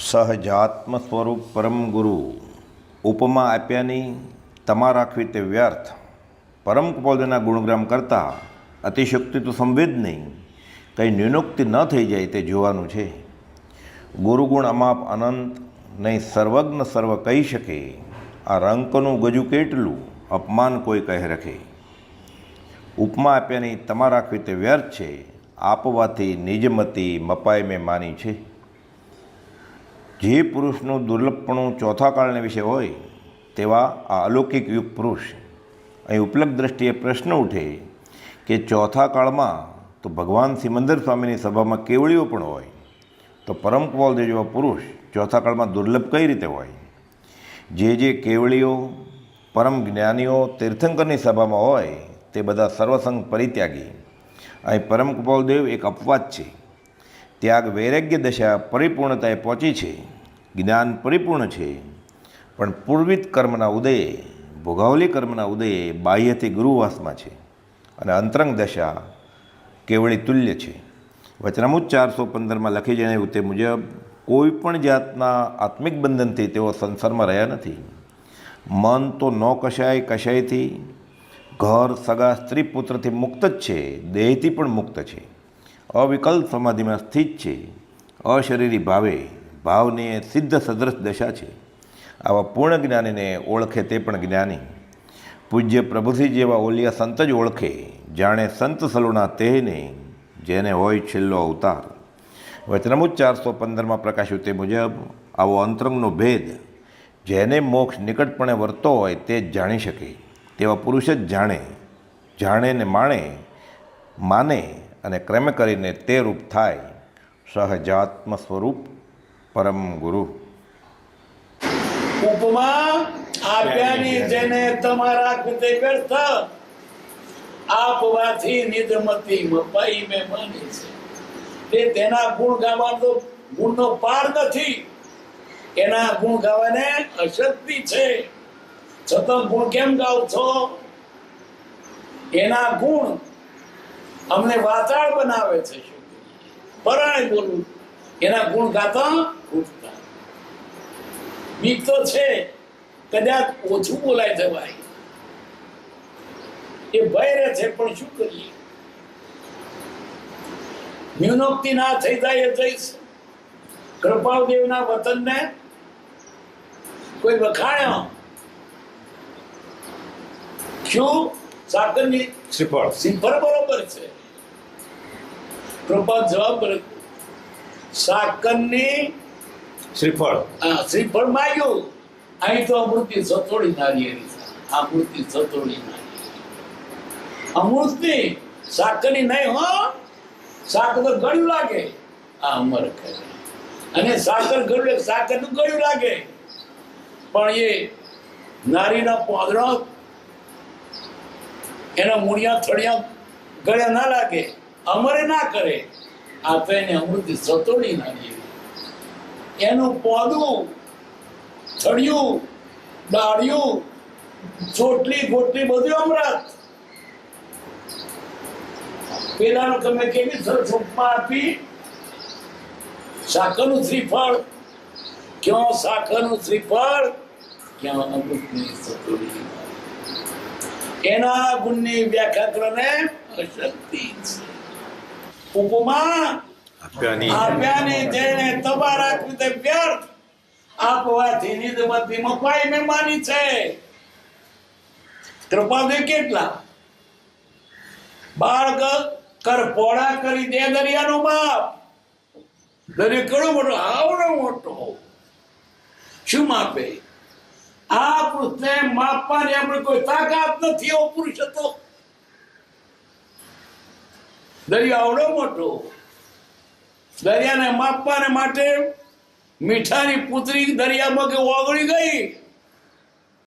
સહજાત્મ સ્વરૂપ પરમ ગુરુ ઉપમા આપ્યાની તમા રાખવી તે વ્યર્થ. પરમ કપોલના ગુણગ્રામ કરતાં અતિશક્તિ તો સંવેદ નહીં. કંઈ ન્યૂનોક્તિ ન થઈ જાય તે જોવાનું છે. ગુરુગુણ અમાપ અનંત, નહીં સર્વજ્ઞ સર્વ કહી શકે. આ રંકનું ગજુ કેટલું, અપમાન કોઈ કહે રખે. ઉપમા આપ્યાની તમા રાખવી તે વ્યર્થ છે. આપવાથી નિજમતી મપાય મેં માની છે. જે પુરુષનું દુર્લભપણું ચોથા કાળને વિશે હોય, તેવા આ અલૌકિક યુગ પુરુષ. અહીં ઉપલબ્ધ દ્રષ્ટિએ પ્રશ્ન ઉઠે કે ચોથા કાળમાં તો ભગવાન સિમંદર સ્વામીની સભામાં કેવળીઓ પણ હોય. તો પરમ કુવાલદેવ જેવા પુરુષ ચોથા કાળમાં દુર્લભ કઈ રીતે હોય? જે જે કેવળીઓ પરમ જ્ઞાનીઓ તીર્થંકરની સભામાં હોય, તે બધા સર્વસંગ પરિત્યાગી. અહીં પરમ કુપાલદેવ એક અપવાદ છે. ત્યાગ વૈરાગ્ય દશા પરિપૂર્ણતાએ પહોંચી છે, જ્ઞાન પરિપૂર્ણ છે. પણ પૂર્વિત કર્મના ઉદયે, ભોગાવલી કર્મના ઉદયે બાહ્યથી ગુરુવાસમાં છે અને અંતરંગ દશા કેવળી તુલ્ય છે. વચનામૃત ચારસો પંદરમાં લખી જણાવ્યું તે મુજબ, કોઈ પણ જાતના આત્મિક બંધનથી તેઓ સંસારમાં રહ્યા નથી. મન તો ન કશાય કશાયથી, ઘર, સગા, સ્ત્રી, પુત્રથી મુક્ત જ છે, દેહથી પણ મુક્ત છે. અવિકલ્પ સમાધિમાં સ્થિત છે. અશરીરી ભાવે ભાવને સિદ્ધ સદ્રશ દશા છે. આવા પૂર્ણ જ્ઞાનીને ઓળખે તે પણ જ્ઞાની. પૂજ્ય પ્રભુસિંહ જેવા ઓલિયા સંત જ ઓળખે. જાણે સંત સલુણા તેને જેને હોય છેલ્લો અવતાર. વચનામૃત ચારસો પંદરમાં પ્રકાશ્યું તે મુજબ, આવો અંતરંગનો ભેદ, જેને મોક્ષ નિકટપણે વર્તો હોય તે જ જાણી શકે. તેવા પુરુષ જ જાણે જાણે ને માણે, માને અને ક્રમે કરીને તે રૂપ થાય સહજાત્મ સ્વરૂપ પરમ ગુરુ. ઉપમા આપ્યાની જેને તમારા કૃતે વ્યર્થ. આપવાથી નિજમતી મપાઈ મે માની છે. તે તેના ગુણ ગાવાનો તો ગુણનો પાર નથી. એના ગુણ ગાવાને અશક્તિ છે. છતાં ગુણ કેમ ગાવ છો? એના ગુણ અમને વાચાળ બનાવે છે પરાણે બોલવું. એના ગુણ ગાતા ઉઠતા બીક તો છે, કદાચ ઓછું બોલાય જવાય. એ ભય રહે છે, પણ શું કરીએ? ન્યૂનોક્તિ ના થઈ જાય એ જઈશ. વતન વતનને કોઈ વખાણ્યો? શું? સાકરની શ્રીફળ. શ્રીફળ બરોબર છે. કૃપા જવાબ સાકરની શ્રીફળ. હા શ્રીફળ માગ્યું. અહીં તો અમૃતિ સતોડી નારી એની. છે. આ મૂર્તિ સતોડી નારી. અમૃતની સાકરની નહીં હો. સાકર તો ગળ્યું લાગે. આ અમર કરે અને સાકર ગળ્યું સાકરનું ગળ્યું લાગે. પણ એ નારીના પોદળો એના મૂળિયા થળિયા ગળે ના લાગે, અમરે ના કરે. આ તો એને અમૃત સતોડી નારી એનું પોદું, થળિયું, ડાળિયું, ચોટલી, ગોટલી બધું અમૃત. પેલાનું તમે કેવી સરસ ઉપમા આપી? સાકરનું શ્રીફળ. ક્યાં સાકરનું શ્રીફળ? ક્યાં અમૃતની સતોડી એના ગુણની વ્યાખ્યા કરને અશક્તિ છે. ઉપમા આપ્યાની જેને તમારા કૃતે વ્યર્થ આપવાથી નિધમતી મપાઈ મેં માની છે. કૃપાદે કેટલા? બાળક કર પોળા કરી દે દરિયાનો બાપ. દરિયો કેળો મોટો આવડો મોટો. શું માપે? આ પુરુષને માપવાની આપણે કોઈ તાકાત નથી એવો પુરુષ હતો. દરિયો આવડો મોટો. દરિયાને માપવાને માટે મીઠાની પુત્રી દરિયામાં કે ઓગળી ગઈ?